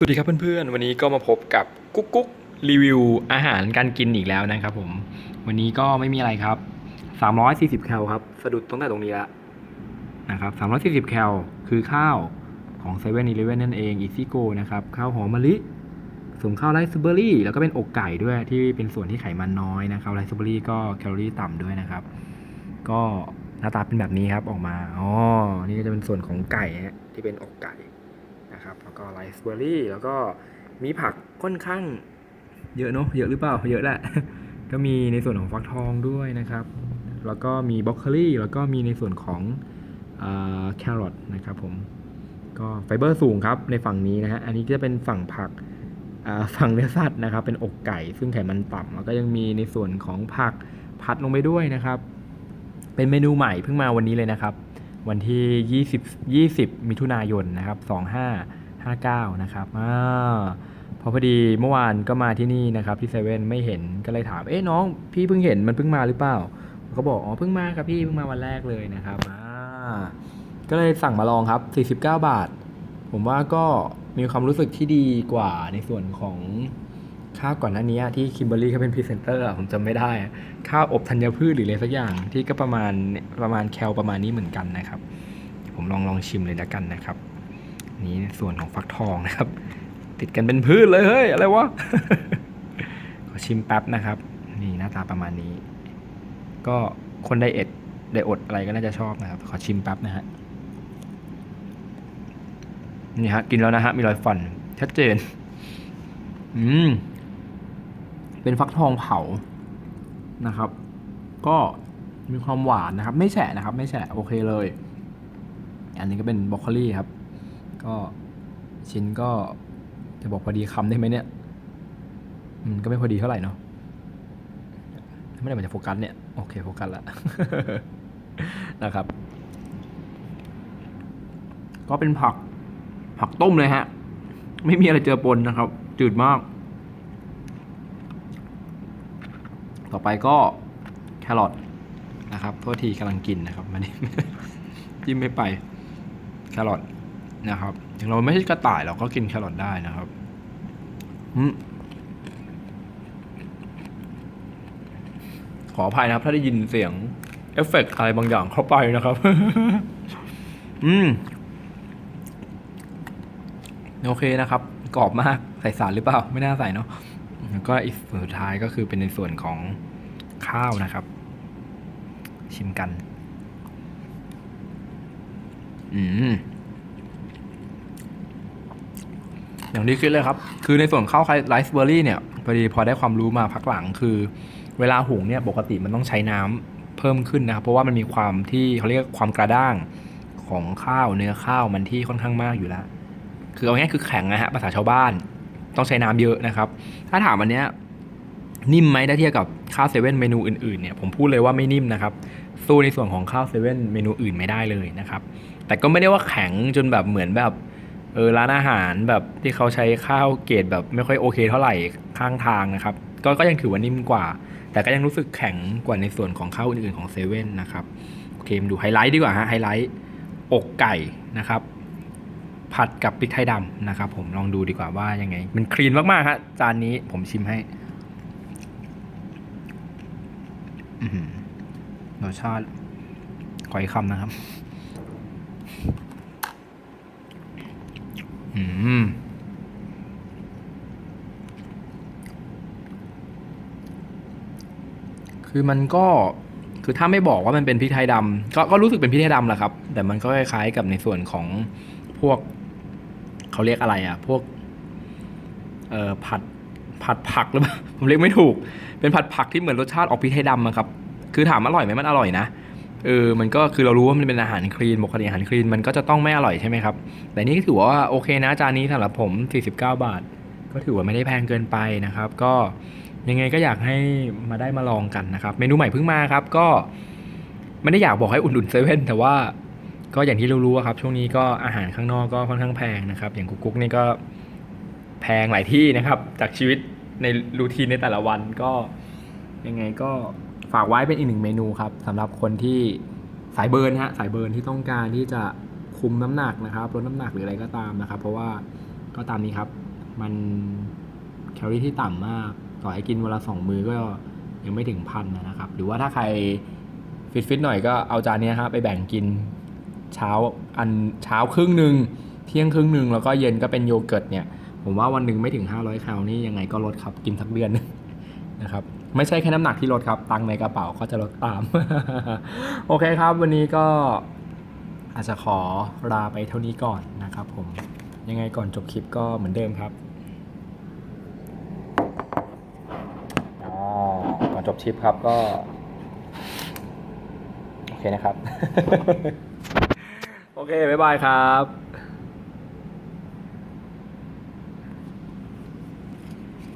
สวัสดีครับเพื่อนๆ วันนี้ก็มาพบกับกุ๊กกุ๊กรีวิวอาหารการกินอีกแล้วนะครับผม วันนี้ก็ไม่มีอะไรครับ 340 แคลครับ สะดุดตั้งแต่ตรงนี้ละนะครับ 340 แคลคือข้าวของ7 e เ e ่ e อนั่นเองอีซี่โกนะครับ ข้าวหอมมะลิสมข้าวไรซ์เบอร์รี่ แล้วก็เป็นอกไก่ด้วยที่เป็นส่วนที่ไขมันน้อยนะครับไรซ์เบอร์รี่ก็แคลอรี่ต่ำด้วยนะครับ ก็หน้าตาเป็นแบบนี้ครับออกมาอ๋อนี่ก็จะเป็นส่วนของไก่ที่เป็นอกไก่ นะครับ แล้วก็ไรซ์เบอร์รี่ แล้วก็มีผักค่อนข้างเยอะเนอะเยอะหรือเปล่า เยอะแหละ ก็มีในส่วนของฟักทองด้วยนะครับ แล้วก็มีบรอกโคลีแล้วก็มีในส่วนของแครอทนะครับผม ก็ไฟเบอร์สูงครับในฝั่งนี้นะฮะ อันนี้ก็จะเป็นฝั่งผักฝั่งเนื้อสัตว์นะครับ เป็นอกไก่ ซึ่งไขมันต่ำแล้วก็ยังมีในส่วนของผักผัดลงไปด้วยนะครับ เป็นเมนูใหม่เพิ่งมาวันนี้เลยนะครับ วันที่ 20 20 มิถุนายนนะครับ 2559 นะครับอ่าพอพอดีเมื่อวานก็มาที่นี่นะครับที่เซเว่นไม่เห็นก็เลยถาม เอ๊ะน้องพี่เพิ่งเห็นมันเพิ่งมาหรือเปล่าเขาบอกอ๋อเพิ่งมาครับพี่เพิ่งมาวันแรกเลยนะครับอ่าก็เลยสั่งมาลองครับ 49 บาท ผมว่าก็มีความรู้สึกที่ดีกว่าในส่วนของ ข้าวก่อนหน้านี้ที่คิมเบอรี่เขาเป็นพรีเซนเตอร์ผมจำไม่ได้ ข้าวอบธัญพืชหรืออะไรสักอย่างที่ก็ประมาณประมาณแคลประมาณนี้เหมือนกันนะครับ ผมลองลองชิมเลยแล้วกันนะครับ นี่ส่วนของฟักทองนะครับ ติดกันเป็นพืชเลยเฮ้ยอะไรวะขอชิมแป๊บนะครับ นี่หน้าตาประมาณนี้ ก็คนไดเอทไดอดอะไรก็น่าจะชอบนะครับ ขอชิมแป๊บนะฮะนี่ฮะกินแล้วนะฮะมีรอยฟันชัดเจน อืม เป็นฟักทองเผานะครับ ก็มีความหวานนะครับ ไม่แฉะนะครับ ไม่แฉะโอเคเลย อันนี้ก็เป็นบรอกโคลีครับ ก็ชิ้นก็จะบอกพอดีคำได้ไหมเนี่ยอืมก็ไม่พอดีเท่าไหร่เนาะไม่ได้มันจะโฟกัสเนี่ย โอเคโฟกัสละนะครับ ก็เป็นผักผักต้มเลยฮะ ไม่มีอะไรเจอปนนะครับ จืดมาก ต่อไปก็แครอทนะครับโทษทีกำลังกินนะครับมันจิ้มไม่ไปแครอทนะครับถึงเราไม่ใช่กระต่ายเราก็กินแครอทได้นะครับอขออภัยนะครับ ถ้าได้ยินเสียงเอฟเฟกต์อะไรบางอย่างเข้าไปนะครับ อืมโอเคนะครับ กรอบมากใส่สารหรือเปล่า ไม่น่าใส่เนาะ แล้วก็อีกส่วนสุดท้ายก็คือเป็นในส่วนของข้าวนะครับ ชิมกัน อืมอย่างที่คิดเลยครับ คือในส่วนข้าวไรซ์เบอร์รี่เนี่ยพอดีพอได้ความรู้มาพักหลังคือ เวลาหุงเนี่ยปกติมันต้องใช้น้ำเพิ่มขึ้นนะครับ เพราะว่ามันมีความที่เขาเรียกความกระด้างของข้าวเนื้อข้าวมันที่ค่อนข้างมากอยู่แล้ว คือเอาง่ายคือแข็งนะฮะภาษาชาวบ้าน ต้องใช้น้ำเยอะนะครับ ถ้าถามอันเนี้ยนิ่มไหมถ้าเทียบกับข้าวเซเว่นเมนูอื่นๆเนี่ยผมพูดเลยว่าไม่นิ่มนะครับสู้ในส่วนของข้าวเซเว่นเมนูอื่นไม่ได้เลยนะครับ แต่ก็ไม่ได้ว่าแข็งจนแบบเหมือนแบบเออร้านอาหารแบบที่เขาใช้ข้าวเกรดแบบไม่ค่อยโอเคเท่าไหร่ข้างทางนะครับ ก็ก็ยังถือว่านิ่มกว่า แต่ก็ยังรู้สึกแข็งกว่าในส่วนของข้าวอื่นๆของเซเว่นนะครับโอเคมาดูไฮไลท์ดีกว่าฮะไฮไลท์อกไก่นะครับ ผัดกับพริกไทยดำนะครับผมลองดูดีกว่าว่ายังไง มันคลีนมากๆฮะจานนี้ผมชิมให้รสชาติขออีกคำนะครับ อืมคือมันก็คือถ้าไม่บอกว่ามันเป็นพริกไทยดำก็ก็รู้สึกเป็นพริกไทยดำแหละครับ แต่มันก็คล้ายๆกับในส่วนของพวก เขาเรียกอะไรอะ พวกเอ่อผัดผัดผักหรือเปล่าผมเรียกไม่ถูก เป็นผัดผักที่เหมือนรสชาติออกพริกไทยดำอะครับ คือถามอร่อยไหมมันอร่อยนะเออมันก็คือเรารู้ว่ามันเป็นอาหารคลีนปกติอาหารคลีนมันก็จะต้องไม่อร่อยใช่ไหมครับ แต่นี่ถือว่าโอเคนะจานนี้สำหรับผม 49 บาท ก็ถือว่าไม่ได้แพงเกินไปนะครับ ก็ยังไงก็อยากให้มาได้มาลองกันนะครับ เมนูใหม่เพิ่งมาครับ ก็ไม่ได้อยากบอกให้อุ่นๆเซเว่นแต่ว่า ก็อย่างที่รู้ๆครับ ช่วงนี้ก็อาหารข้างนอกก็ค่อนข้างแพงนะครับ อย่างกุ๊กกุ๊กนี่ก็แพงหลายที่นะครับ จากชีวิตในรูทีนในแต่ละวันก็ยังไงก็ฝากไว้เป็นอีกหนึ่งเมนูครับสำหรับคนที่สายเบิร์นฮะสายเบิร์นที่ต้องการที่จะคุมน้ำหนักนะครับลดน้ำหนักหรืออะไรก็ตามนะครับ เพราะว่าก็ตามนี้ครับมันแคลอรี่ที่ต่ำมาก ต่อให้กินวันละสองมือก็ยังไม่ถึงพันนะครับ หรือว่าถ้าใครฟิตฟิตๆหน่อยก็เอาจานนี้ยฮะไปแบ่งกิน เช้าอันเช้าครึ่งหนึ่งเที่ยงครึ่งหนึ่งแล้วก็เย็นก็เป็นโยเกิร์ตเนี่ย ผมว่าวันหนึ่งไม่ถึง 500แคลนี่ยังไงก็ลดครับกินสักเดือนหนึ่งนะครับไม่ใช่แค่น้ำหนักที่ลดครับ ตังในกระเป๋าก็จะลดตาม โอเคครับ วันนี้ก็อาจจะขอลาไปเท่านี้ก่อนนะครับผมยังไงก่อนจบคลิปก็เหมือนเดิมครับก่อนจบคลิปครับก็ โอเคนะครับ เคบ๊ายบายครับ